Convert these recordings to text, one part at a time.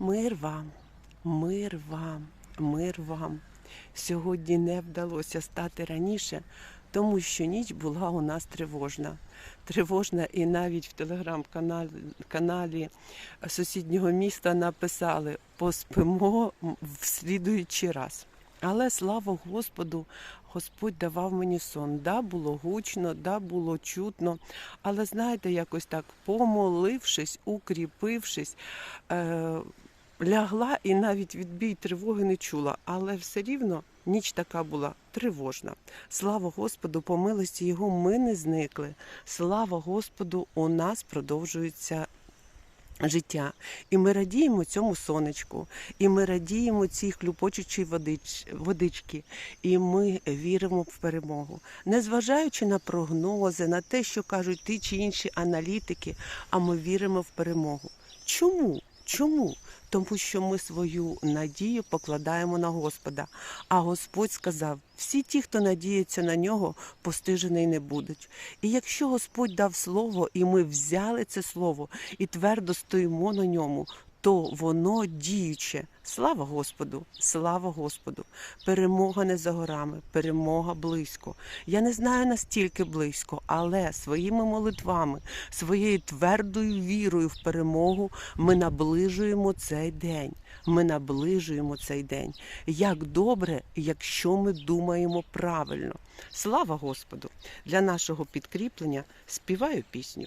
Мир вам, мир вам, мир вам. Сьогодні не вдалося стати раніше, тому що ніч була у нас тривожна. Тривожна, і навіть в телеграм-каналі сусіднього міста написали поспимо в слідуючий раз. Але слава Господу, Господь давав мені сон. Да, було гучно, да, було чутно. Але знаєте, якось так помолившись, укріпившись, е, лягла і навіть відбій тривоги не чула. Але все рівно ніч така була тривожна. Слава Господу, по милості Його ми не зникли. Слава Господу, у нас продовжується життя. І ми радіємо цьому сонечку, і ми радіємо цій хлюпочучій водич, водички, і ми віримо в перемогу. Незважаючи на прогнози, на те, що кажуть ті чи інші аналітики, а ми віримо в перемогу. Чому? Чому? Тому що ми свою надію покладаємо на Господа. А Господь сказав: всі ті, хто надіється на нього, постижений не будуть. І якщо Господь дав слово, і ми взяли це слово і твердо стоїмо на ньому, то воно діюче. Слава Господу! Слава Господу! Перемога не за горами, перемога близько. Я не знаю настільки близько, але своїми молитвами, своєю твердою вірою в перемогу ми наближуємо цей день. Ми наближуємо цей день. Як добре, якщо ми думаємо правильно. Слава Господу! Для нашого підкріплення співаю пісню.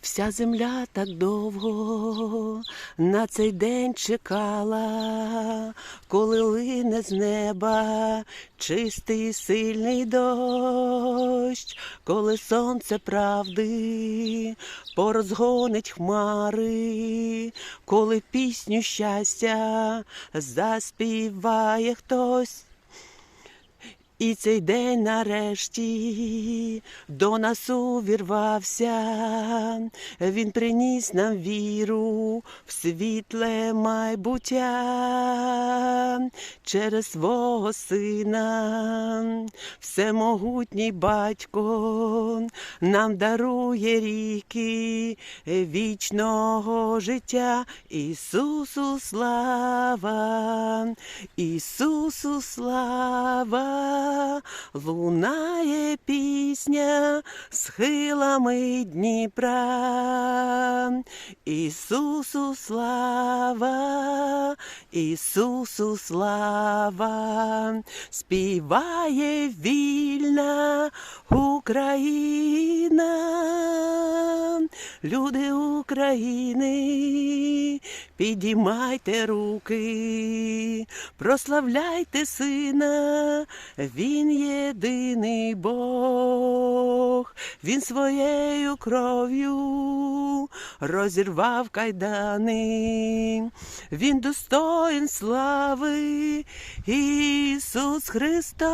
Вся земля так довго на цей день чекала, коли лине з неба чистий сильний дощ, коли сонце правди порозгонить хмари, коли пісню щастя заспіває хтось. І цей день нарешті до нас увірвався, він приніс нам віру в світле майбуття через свого сина, всемогутній батько нам дарує ріки вічного життя. Ісусу слава, Ісусу слава лунає пісня схилами Дніпра. Ісусу слава, Ісусу слава, співає вільна Україна, люди України, підіймайте руки, прославляйте сина, він єдиний Бог, він своєю кров'ю розірвав кайдани, він достоїн слави, Ісус Христос,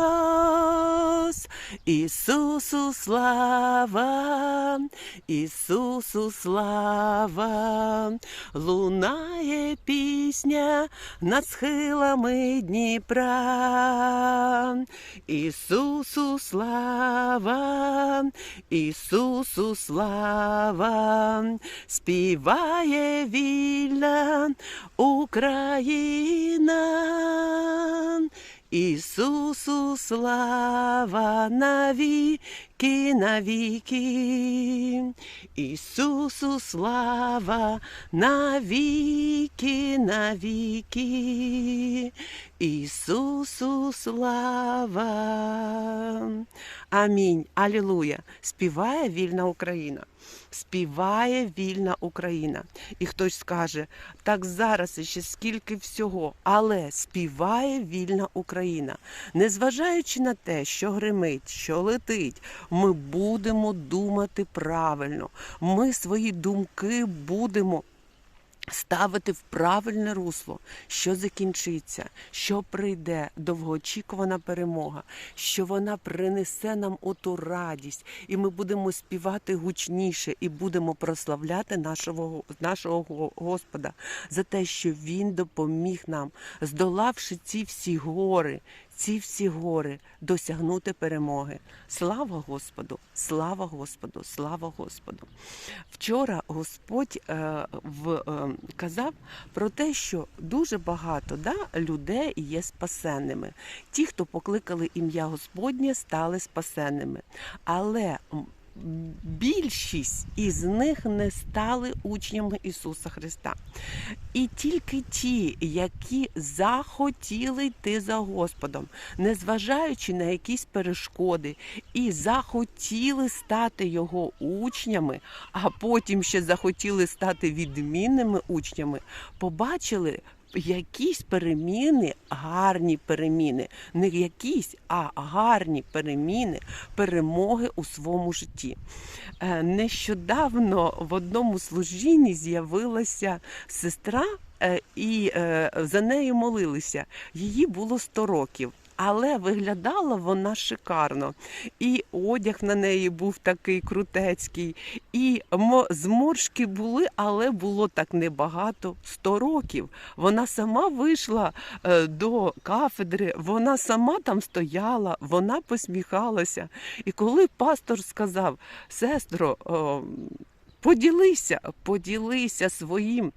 Ісусу слава, Ісусу слава, лунає пісня над схилами Дніпра. Ісусу слава, Ісусу слава, співає вільна Україна. Ісусу слава навіки, навіки, Ісусу слава навіки, навіки, Ісусу слава. Амінь. Алілуя. Співає вільна Україна. Співає вільна Україна. І хтось скаже, так зараз ще скільки всього, але співає вільна Україна. Незважаючи на те, що гримить, що летить, ми будемо думати правильно. Ми свої думки будемо. Ставити в правильне русло, що закінчиться, що прийде довгоочікувана перемога, що вона принесе нам оту радість, і ми будемо співати гучніше і будемо прославляти нашого, нашого Господа за те, що Він допоміг нам, здолавши ці всі гори, ці всі гори, досягнути перемоги. Слава Господу! Слава Господу! Слава Господу! Вчора Господь е, в, е, казав про те, що дуже багато да, людей є спасенними. Ті, хто покликали ім'я Господнє, стали спасенними. Але більшість із них не стали учнями Ісуса Христа. І тільки ті, які захотіли йти за Господом, незважаючи на якісь перешкоди, і захотіли стати його учнями, а потім ще захотіли стати відмінними учнями, побачили. Якісь переміни, гарні переміни, не якісь, а гарні переміни, перемоги у своєму житті. Е, Нещодавно в одному служінні з'явилася сестра, е, і е, за нею молилися. Її було 100 років. Але виглядала вона шикарно. І одяг на неї був такий крутецький, і мо- зморшки були, але було так небагато 100 років. Вона сама вийшла е, до кафедри, вона сама там стояла, вона посміхалася. І коли пастор сказав: сестро, поділися, поділися своїм.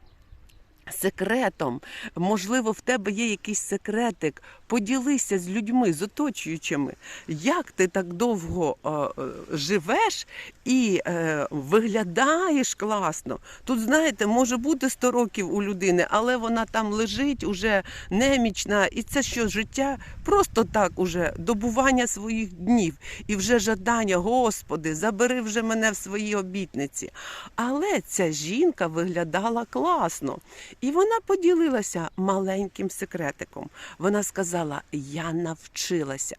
Секретом, можливо, в тебе є якийсь секретик. Поділися з людьми, з оточуючими. Як ти так довго е, е, живеш і е, виглядаєш класно? Тут, знаєте, може бути 100 років у людини, але вона там лежить уже немічна, і це що життя просто так уже добування своїх днів і вже жадання, Господи, забери вже мене в свої обітниці. Але ця жінка виглядала класно. І вона поділилася маленьким секретиком. Вона сказала: Я навчилася.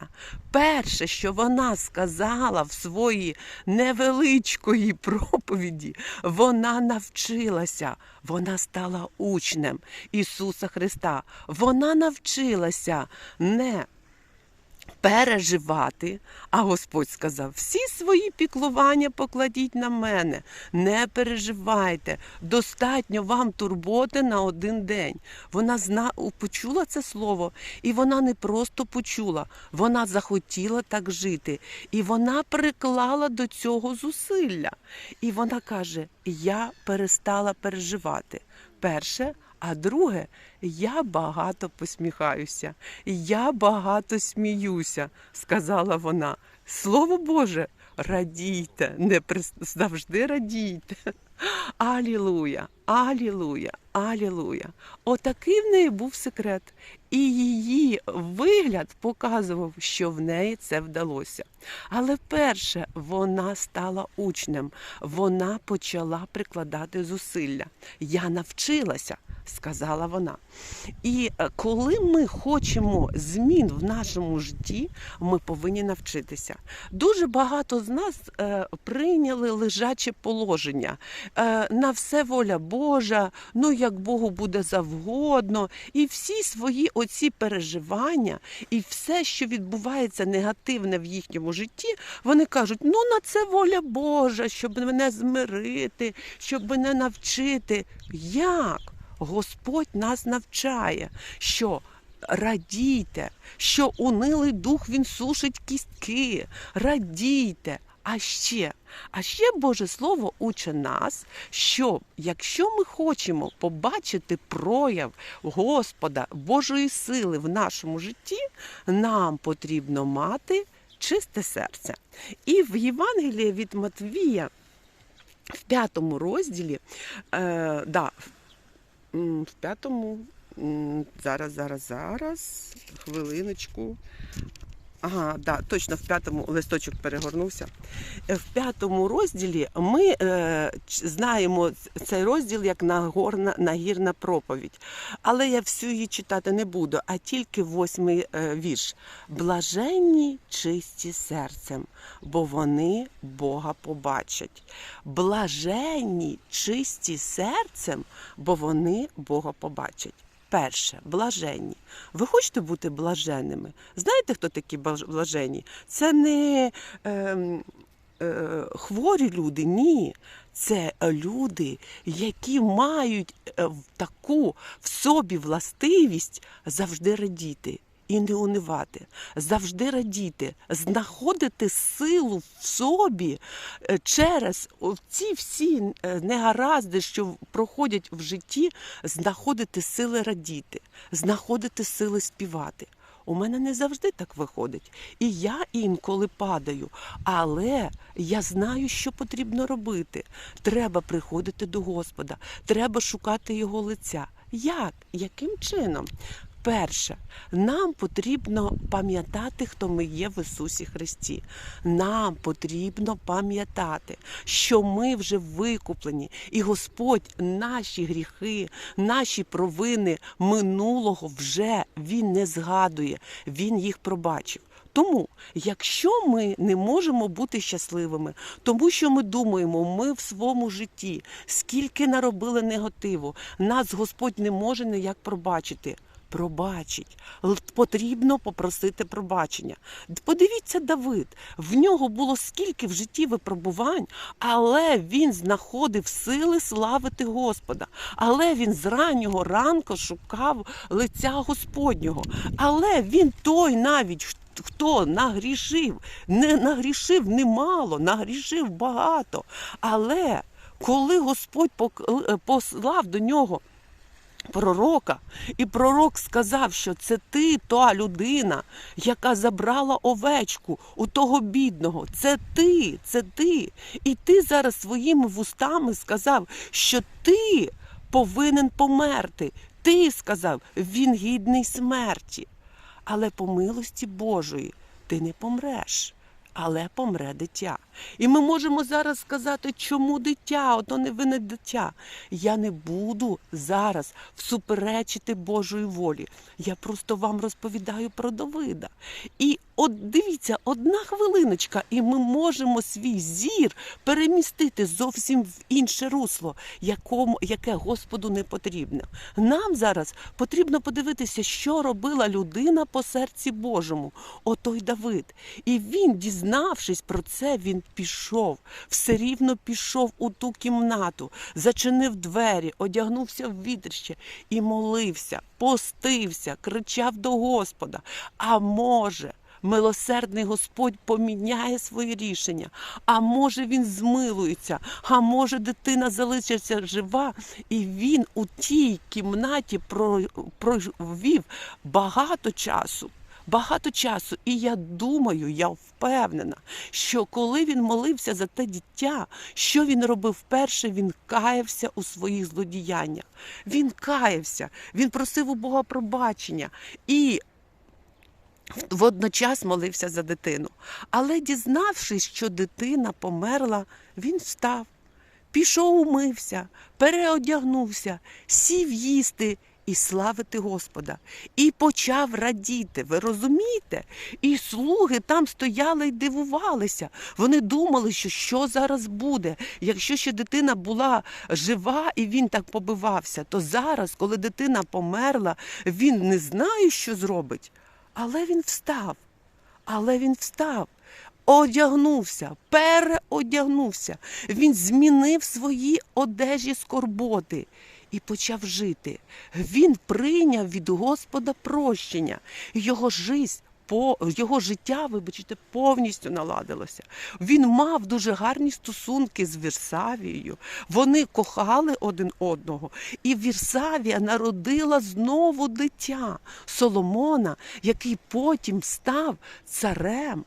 Перше, що вона сказала в своїй невеличкої проповіді, вона навчилася. Вона стала учнем Ісуса Христа. Вона навчилася не переживати. А Господь сказав: всі свої піклування покладіть на мене, не переживайте, достатньо вам турботи на один день. Вона зна... почула це слово, і вона не просто почула, вона захотіла так жити. І вона приклала до цього зусилля. І вона каже: Я перестала переживати. Перше, а друге, я багато посміхаюся, я багато сміюся, сказала вона. Слово Боже, радійте, не прис- завжди радійте. Алілуя, алілуя, алілуя. Отакий в неї був секрет. І її вигляд показував, що в неї це вдалося. Але перше, вона стала учнем, вона почала прикладати зусилля. Я навчилася, сказала вона. І е, коли ми хочемо змін в нашому житті, ми повинні навчитися. Дуже багато з нас е, прийняли лежаче положення. Е, на все воля Божа, ну як Богу буде завгодно, і всі свої оці переживання, і все, що відбувається негативне в їхньому житті, вони кажуть: ну на це воля Божа, щоб мене змирити, щоб мене навчити. Як? Господь нас навчає, що радійте, що унилий дух він сушить кістки, радійте. А ще, а ще Боже Слово уче нас, що якщо ми хочемо побачити прояв Господа, Божої сили в нашому житті, нам потрібно мати чисте серце. І в Євангелії від Матвія в п'ятому розділі, е, да, М, В п'ятому. Зараз, зараз, зараз. Хвилиночку. Ага, да, точно в п'ятому листочок перегорнувся. Е, В п'ятому розділі ми е, знаємо цей розділ як нагорна, нагірна проповідь. Але я всю її читати не буду, а тільки восьмий е, вірш. Блаженні чисті серцем, бо вони Бога побачать. Блаженні чисті серцем, бо вони Бога побачать. Перше, блаженні. Ви хочете бути блаженними? Знаєте, хто такі блаж- блаженні? Це не е, е, хворі люди, ні. Це люди, які мають е, таку в собі властивість завжди радіти. І не унивати, завжди радіти, знаходити силу в собі е, через ці всі е, негаразди, що проходять в житті, знаходити сили радіти, знаходити сили співати. У мене не завжди так виходить. І я інколи падаю, але я знаю, що потрібно робити. Треба приходити до Господа, треба шукати Його лиця. Як? Яким чином? Перше, нам потрібно пам'ятати, хто ми є в Ісусі Христі. Нам потрібно пам'ятати, що ми вже викуплені, і Господь наші гріхи, наші провини минулого вже Він не згадує, Він їх пробачив. Тому, якщо ми не можемо бути щасливими, тому що ми думаємо, ми в своєму житті, скільки наробили негативу, нас Господь не може ніяк пробачити. Пробачить, потрібно попросити пробачення. Подивіться, Давид, в нього було скільки в житті випробувань, але він знаходив сили славити Господа. Але він з раннього ранку шукав лиця Господнього. Але він той навіть. Хто нагрішив, не нагрішив немало, нагрішив багато. Але коли Господь е, послав до нього пророка, і пророк сказав, що це ти та людина, яка забрала овечку у того бідного. Це ти, це ти. І ти зараз своїми вустами сказав, що ти повинен померти. Ти сказав, він гідний смерті. Але по милості Божої ти не помреш. Але помре дитя. І ми можемо зараз сказати, чому дитя, ото невинне дитя. Я не буду зараз всуперечити Божої волі. Я просто вам розповідаю про Давида. І от дивіться, одна хвилиночка, і ми можемо свій зір перемістити зовсім в інше русло, якому, яке Господу не потрібно. Нам зараз потрібно подивитися, що робила людина по серці Божому, отой Давид. І він, дізнавшись про це, він пішов, все рівно пішов у ту кімнату, зачинив двері, одягнувся в вітрище і молився, постився, кричав до Господа. А може. Милосердний Господь поміняє своє рішення, а може він змилується, а може дитина залишиться жива, і він у тій кімнаті провів багато часу. Багато часу, і я думаю, я впевнена, що коли він молився за те дитя, що він робив вперше, він каявся у своїх злодіяннях. Він каявся, він просив у Бога пробачення і водночас молився за дитину. Але дізнавшись, що дитина померла, він встав, пішов, умився, переодягнувся, сів їсти. І славити Господа, і почав радіти. Ви розумієте? І слуги там стояли і дивувалися. Вони думали, що що зараз буде. Якщо ще дитина була жива і він так побивався, то зараз, коли дитина померла, він не знає, що зробить. Але він встав. Але він встав. Одягнувся, переодягнувся. Він змінив свої одежі скорботи і почав жити. Він прийняв від Господа прощення. Його жизнь. По його життя, вибачте, повністю наладилося. Він мав дуже гарні стосунки з Вірсавією. Вони кохали один одного. І Вірсавія народила знову дитя Соломона, який потім став царем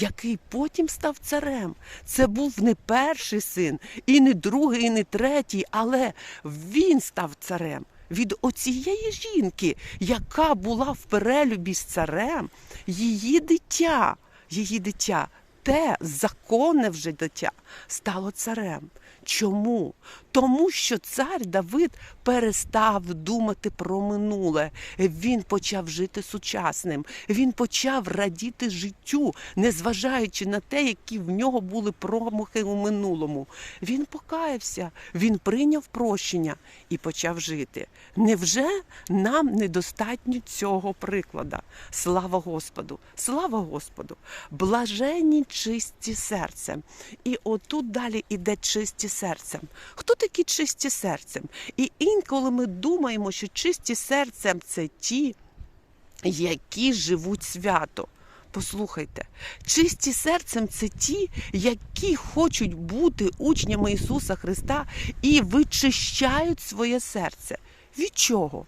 який потім став царем. Це був не перший син, і не другий, і не третій, але він став царем. Від оцієї жінки, яка була в перелюбі з царем, її дитя, її дитя, те законне вже дитя, стало царем. Чому? Тому що цар Давид перестав думати про минуле. Він почав жити сучасним. Він почав радіти життю, незважаючи на те, які в нього були промахи у минулому. Він покаявся, він прийняв прощення і почав жити. Невже нам недостатньо цього приклада? Слава Господу! Слава Господу! Блаженні чисті серцем. І отут далі іде чисті серцем. Хто такі чисті серцем? І інколи ми думаємо, що чисті серцем це ті, які живуть свято. Послухайте, чисті серцем це ті, які хочуть бути учнями Ісуса Христа і вичищають своє серце. Від чого?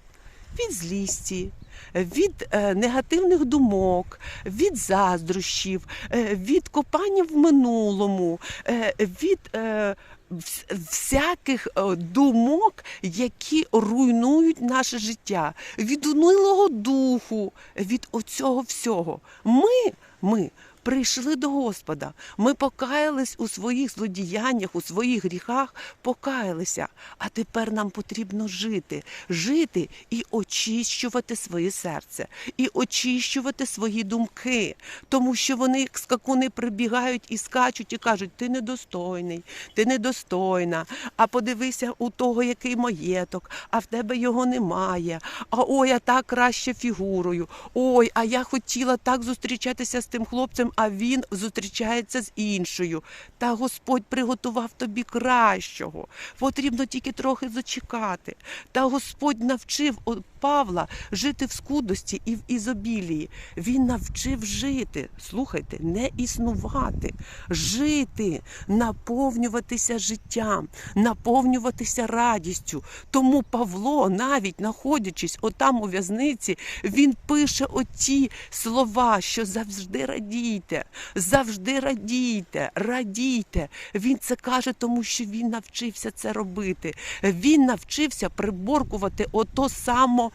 Від злісті, від е, негативних думок, від заздрощів, е, від копання в минулому, е, від всяких е, думок, які руйнують наше життя, від унилого духу, від оцього всього. Ми, ми прийшли до Господа. Ми покаялись у своїх злодіяннях, у своїх гріхах, покаялися. А тепер нам потрібно жити, жити і очищувати своє серце, і очищувати свої думки, тому що вони, як скакуни, прибігають і скачуть, і кажуть: ти недостойний, ти недостойна. А подивися у того, який маєток, а в тебе його немає. А ой, а так краще фігурою. Ой, а я хотіла так зустрічатися з тим хлопцем, а він зустрічається з іншою. Та Господь приготував тобі кращого. Потрібно тільки трохи зачекати. Та Господь навчив Павла жити в скудості і в ізобілії. Він навчив жити. Слухайте, не існувати, жити, наповнюватися життям, наповнюватися радістю. Тому Павло, навіть знаходячись отам у в'язниці, він пише оті слова, що завжди радійте, завжди радійте, радійте. Він це каже, тому що він навчився це робити. Він навчився приборкувати ото само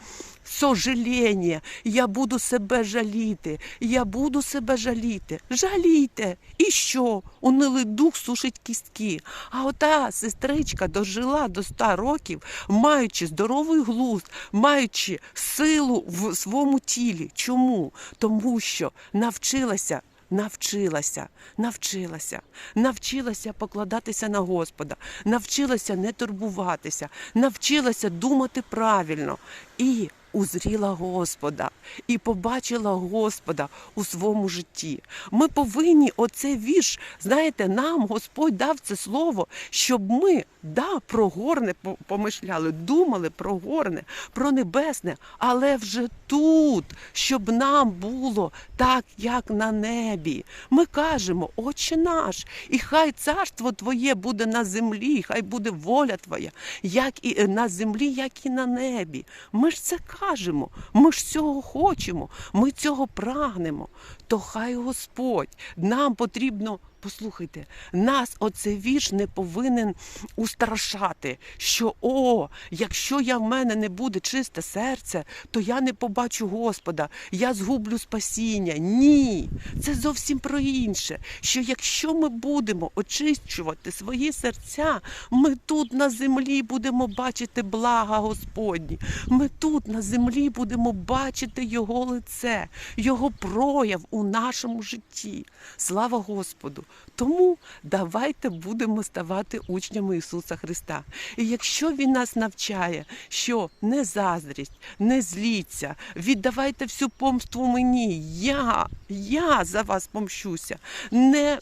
сожаління. Я буду себе жаліти, я буду себе жаліти. Жалійте. І що? Унилий дух сушить кістки. А ота сестричка дожила до 100 років, маючи здоровий глузд, маючи силу в своєму тілі. Чому? Тому що навчилася. Навчилася, навчилася, навчилася покладатися на Господа, навчилася не турбуватися, навчилася думати правильно. І узріла Господа, і побачила Господа у своєму житті. Ми повинні оцей вірш, знаєте, нам Господь дав це слово, щоб ми да, про горне помишляли, думали про горне, про небесне, але вже тут, щоб нам було так, як на небі. Ми кажемо, Отче наш, і хай царство Твоє буде на землі, хай буде воля Твоя, як і на землі, як і на небі. Ми ж це кажемо, ми ж цього хочемо, ми цього прагнемо. То хай Господь нам потрібно. Послухайте, нас оцей вірш не повинен устрашати, що о, якщо я в мене не буде чисте серце, то я не побачу Господа, я згублю спасіння. Ні, це зовсім про інше. Що якщо ми будемо очищувати свої серця, ми тут на землі будемо бачити блага Господні. Ми тут на землі будемо бачити Його лице, Його прояв у нашому житті. Слава Господу! Тому давайте будемо ставати учнями Ісуса Христа. І якщо Він нас навчає, що не заздрість, не зліться, віддавайте всю помству мені, я, я за вас помщуся. Не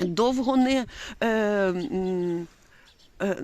довго не. Е, е,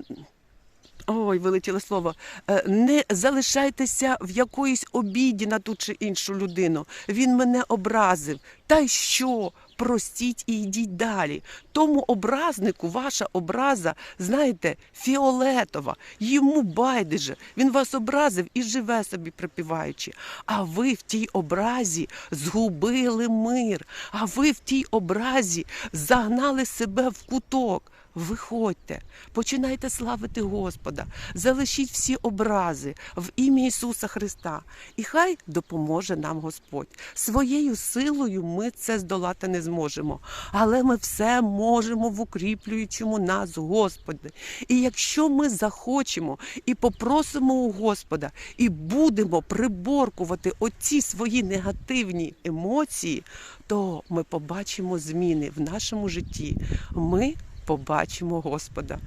Ой, вилетіло слово. Е, Не залишайтеся в якоїсь обіді на ту чи іншу людину. Він мене образив. Та й що? Простіть і йдіть далі. Тому образнику ваша образа, знаєте, фіолетова. Йому байдуже. Він вас образив і живе собі припіваючи. А ви в тій образі згубили мир. А ви в тій образі загнали себе в куток. Виходьте, починайте славити Господа, залишіть всі образи в ім'я Ісуса Христа, і хай допоможе нам Господь. Своєю силою ми це здолати не зможемо, але ми все можемо в укріплюючому нас Господи. І якщо ми захочемо і попросимо у Господа, і будемо приборкувати оці свої негативні емоції, то ми побачимо зміни в нашому житті. Ми побачимо Господа.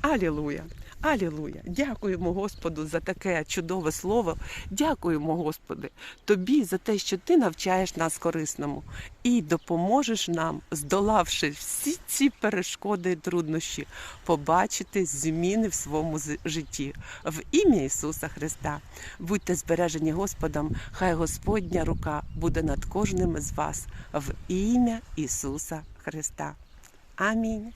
Алілуя! Алілуя! Дякуємо Господу за таке чудове слово. Дякуємо, Господи, Тобі за те, що Ти навчаєш нас корисному і допоможеш нам, здолавши всі ці перешкоди і труднощі, побачити зміни в своєму житті в ім'я Ісуса Христа. Будьте збережені Господом, хай Господня рука буде над кожним з вас в ім'я Ісуса Христа. Амінь.